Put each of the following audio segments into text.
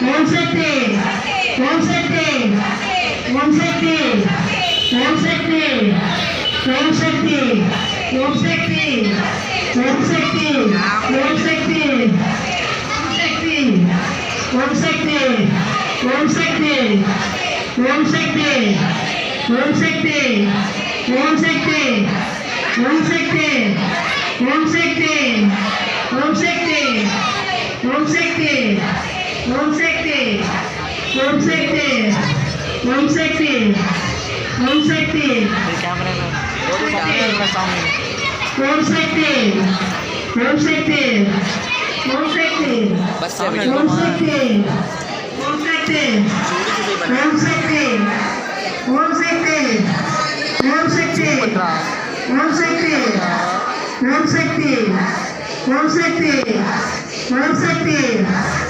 कौन से थे कौन से थे कौन से थे कौन से थे कौन से थे कौन से थे कौन से थे कौन से थे कौन से थे कौन से थे कौन से थे कौन से थे कौन से थे कौन से थे कौन से थे कौन से थे कौन से थे ओम शक्ति ओम शक्ति ओम शक्ति ओम शक्ति ओम शक्ति ओम शक्ति ओम शक्ति बस ओम शक्ति ओम शक्ति ओम शक्ति ओम शक्ति ओम शक्ति ओम शक्ति ओम शक्ति ओम शक्ति ओम शक्ति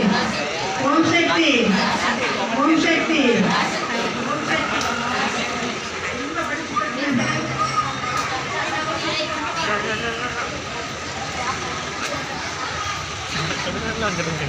வந்துருங்க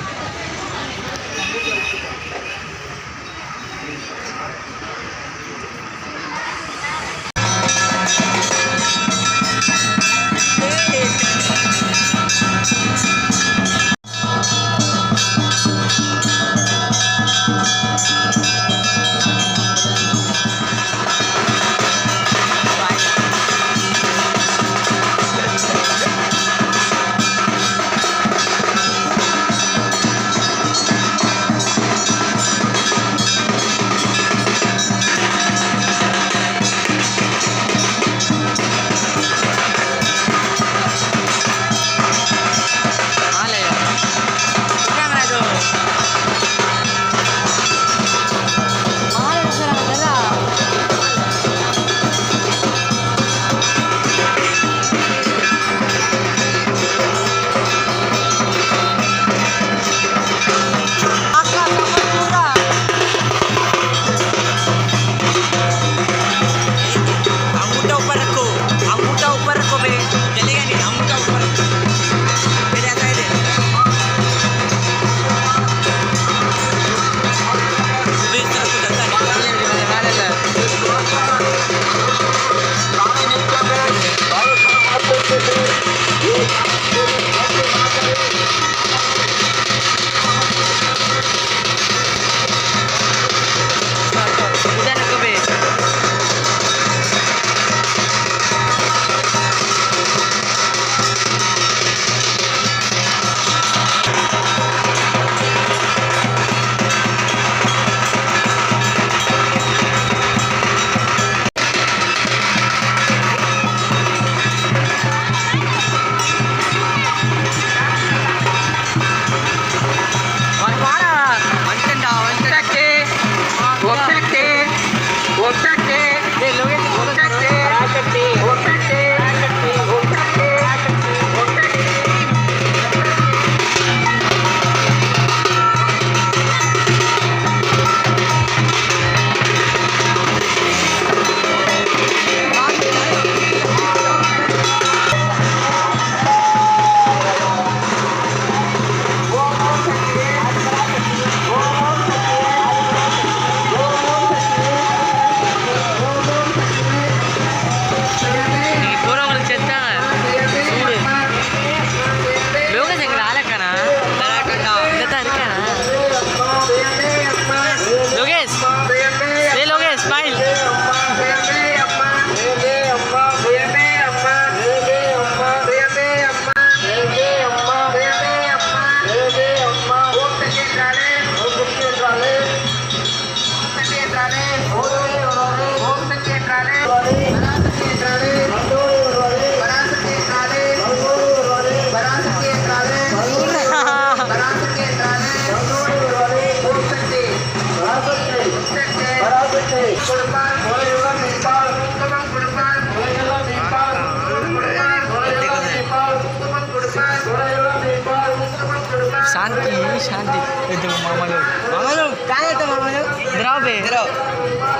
శాంతి ఇద్దరు మామలు మామలు కాదట మామలు ద్రాబే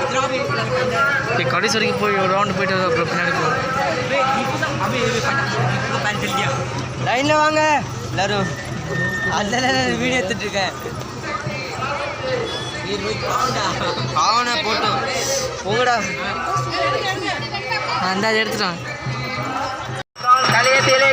ద్రాబే ఈ కడేశ్వరికి పోయి రౌండ్ போயிட்டு வா ப்ரோ பின்னாடி போ வாங்க எல்லாரும் அதனால நான் வீடியோ எடுத்துட்டு இருக்கேன் அவனை போட்டோம் போங்கடா அந்த எடுத்துட்டான் கலியத்திலே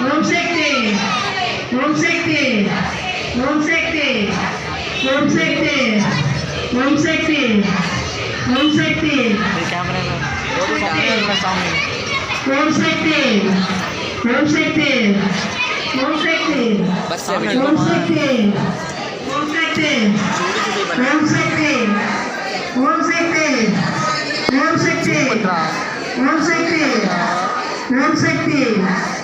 room 60 room 60 room 60 room 60 room 60 room 60 Room में room 60 room 60 room 60 Room से room 60 room 60 room 60 room 60 room 60 room 60 room 60 room 60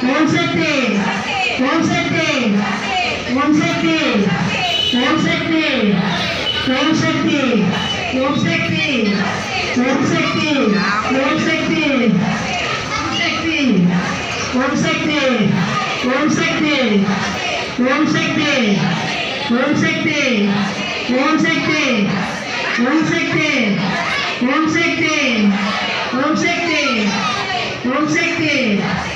कौन से थे कौन से थे कौन से थे कौन से थे कौन से थे कौन से थे कौन से थे कौन से थे कौन से थे कौन से थे कौन से थे कौन से थे कौन से थे कौन से थे कौन से थे कौन से थे कौन से थे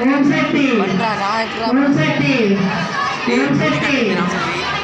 Unsetti. Unsetti. Unsetti.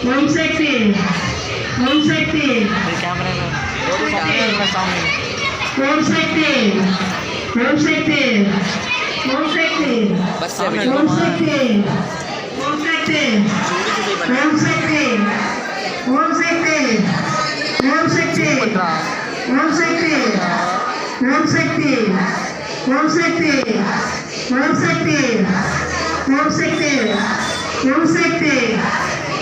ओम शक्ति ओम शक्ति कैमरे में ओम शक्ति ओम शक्ति ओम शक्ति बस ओम शक्ति ओम शक्ति ओम शक्ति ओम शक्ति ओम शक्ति ओम शक्ति ओम शक्ति ओम शक्ति ओम शक्ति ओम शक्ति ओम शक्ति